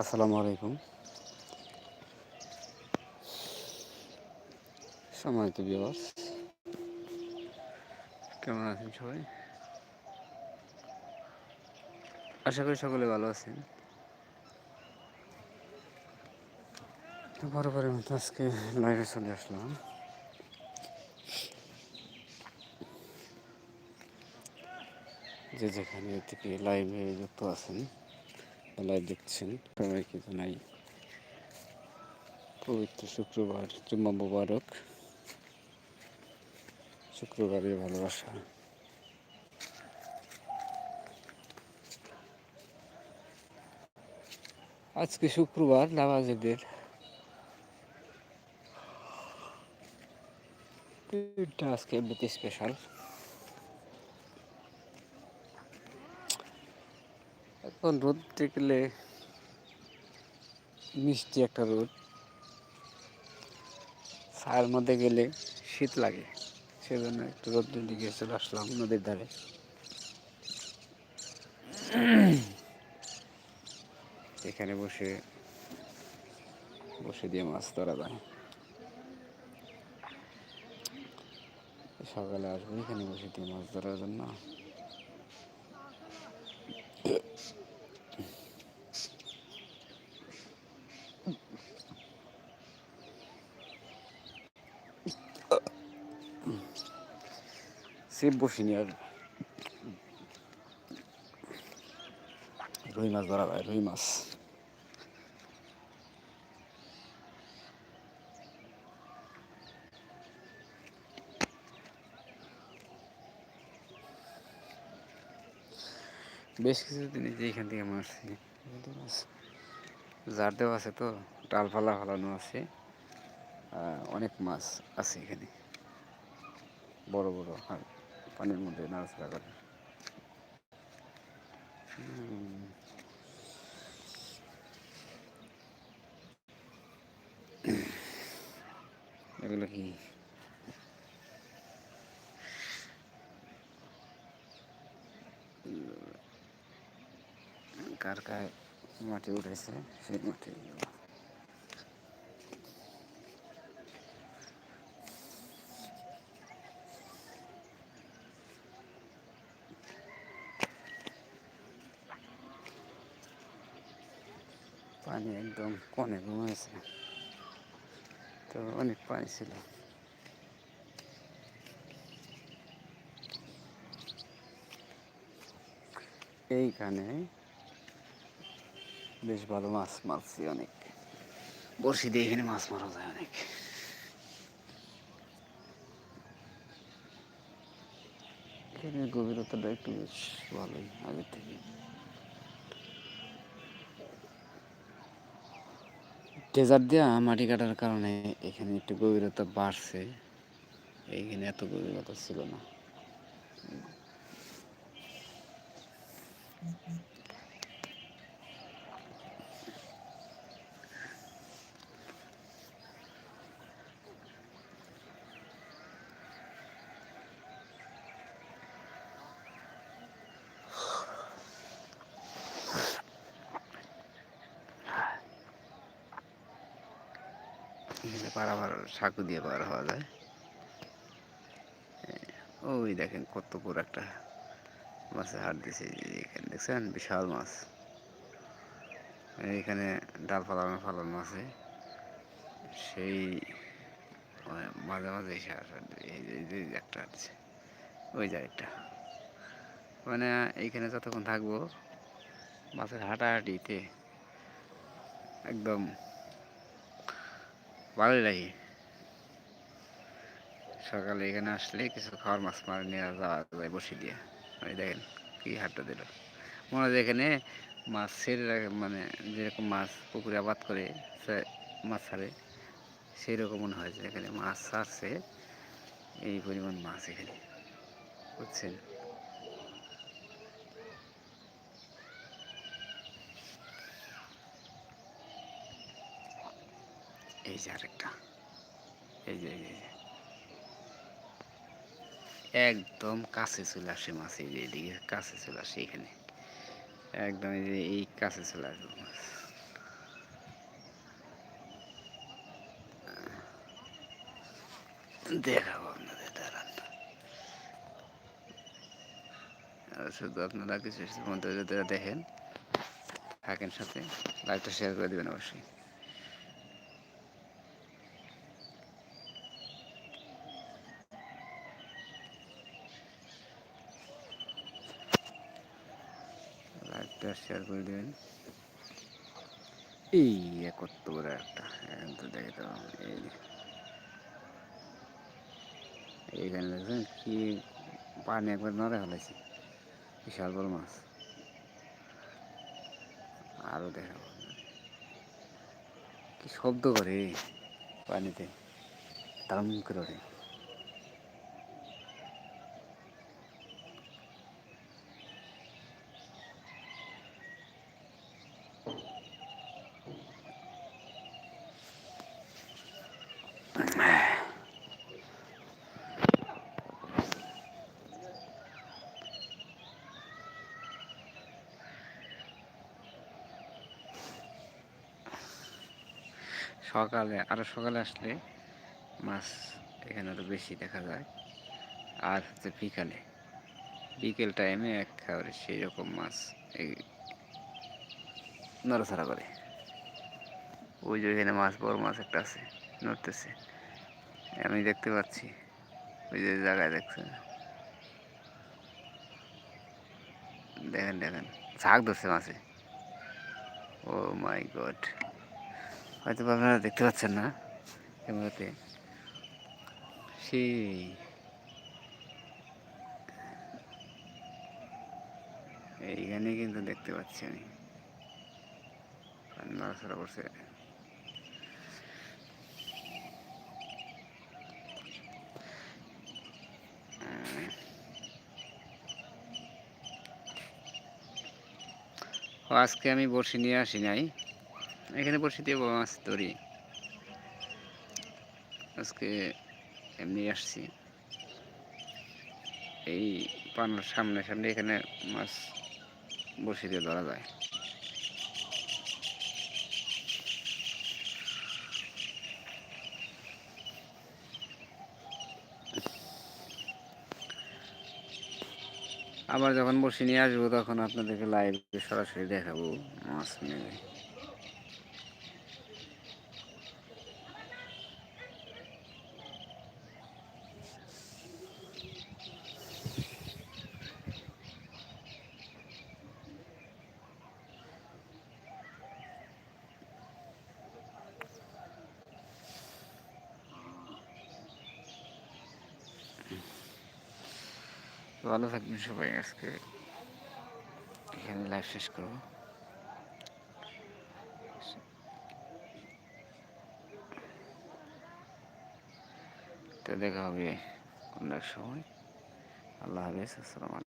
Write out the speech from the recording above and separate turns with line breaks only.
আসসালামু আলাইকুম। সম্মানিত বিবাস কেমন আছেন সবাই? আশা করি সকলে ভালো আছেন। তো বরাবরের মতো আজকে লাইভে চলে আসলাম। যে যেখানে থেকে লাইভে যুক্ত আছেন লাইভ দেখছেন। সবাইকে জানাই পবিত্র শুক্রবার, জুম্মা মুবারক। শুক্রবারের ভালোবাসা। আজকে শুক্রবার নামাজেদের আজকে এমনিতে স্পেশাল এখন রোদ দেখলে মিষ্টি একটা রোদ। ছায়ের মধ্যে গেলে শীত লাগে, সেজন্য একটু রোদ রোদ্রের দিকে চলে আসলাম নদীর ধারে। এখানে বসে বসে দিয়ে মাছ ধরা যায়। সকালে আসব, এখানে বসে দিয়ে মাছ ধরার জন্য। সেব বসিনি আর। রুই মাছ ধরা ভাই রুই মাছ। বেশ এই যে এখান থেকে মারছি জার দেওয়া আছে তো, ডাল ফালা ফালানো আছে। অনেক মাছ আছে এখানে। বড় বড়, আর পানির মধ্যে নাড়াচাড়া করে এগুলো কি কার কার মাটি উঠেছে সেই মাটি পানি একদম কনে ঘুমাইছে। তো অনেক পানি ছিল। এইখানে বেশ ভালো মাছ মারছি অনেক। বড়শি দিয়ে এখানে মাছ মারা যায় অনেক। এখানে গভীরতাটা একটু বেশ ভালোই আগের থেকে। ডেজার্ট দেওয়া মাটি কাটার কারণে এখানে একটু গভীরতা বাড়ছে। এইখানে এত গভীরতা ছিল না এখানে পারাবার সাঁকু দিয়ে পার হওয়া যায়। ওই দেখেন কত বড় একটা মাছের হাট দিছে এখানে, দেখছেন? বিশাল মাছ। এখানে ডাল ফালানো ফালানো আছে। সেই মাঝে মাঝে এই একটা আছে। ওই জায়গাটা মানে এইখানে যতক্ষণ থাকব, মাছের হাঁটাহাঁটিতে একদম ভালোই লাগে। সকালে এখানে আসলে কিছু খাওয়ার মাছ মারে নিয়ে যাওয়া যায় বসে দিয়ে। ওই দেখেন কি হাটটা দিল। মনে হয় এখানে মাছ ছেড়ে রাখে মানে যেরকম মাছ পুকুরে আবাদ করে মাছ ছাড়ে সেই রকম মনে হয় যে এখানে মাছ ছাড়ছে এই পরিমাণ মাছ এখানে। বুঝছেন? এই যে আরেকটা। এই যে এই যে একদম কাছে চলে আসে মাছ, এই যে এদিকে কাছে চলে আসে এখানে। একদম এই যে এই কাছে চলে আসবে মাছ। দেখাবো আপনাদের, দাঁড়ান। আচ্ছা, শুধু আপনারা কিছু মন্তব্য দেখেন, থাকেন সাথে। লাইভটা শেয়ার করে দেবেন অবশ্যই। লাইভটা শেয়ার করে দেবেন। এই কত বড় একটা এখন তো দেখে তো এই। এইখানে দেখছেন কি পানি একবার নড়ে ফেলেছি বিশাল বড় মাছ। আরও দেখাবো। কি শব্দ করে পানিতে? দাম করে। সকালে আরও সকালে আসলে মাছ এখানে আরও বেশি দেখা যায়। আর হচ্ছে বিকালে। বিকেল টাইমে একেবারে সেই রকম মাছ এই নড়াছাড়া করে। ওই যে এখানে মাছ, বড় মাছ একটা আছে, নড়তেছে। আমি দেখতে পাচ্ছি। ওই যে জায়গায় দেখছে দেখেন দেখেন। ঝাঁক ধরছে মাছে। ও মাই গড হয়তো আপনারা দেখতে পাচ্ছেন না ক্যামেরাতে। সেই এইখানে কিন্তু দেখতে পাচ্ছি আমি। নড়াচড়া করছে। আজকে আমি বড়শি নিয়ে আসি নাই। এখানে বড়শি দিয়ে মাছ ধরি আজকে এমনি আসছি। এই পানার সামনে সামনে এখানে মাছ বড়শি দিয়ে ধরা যায়। আবার যখন বসে নিয়ে আসব তখন আপনাদেরকে লাইভে সরাসরি দেখাবো মাছ নেবে ভালো থাকবেন সবাই আজকে। এখানে লাইভ শেষ করব। তো দেখা হবে অন্য সময়। আল্লাহ হাফিজ, আসসালাম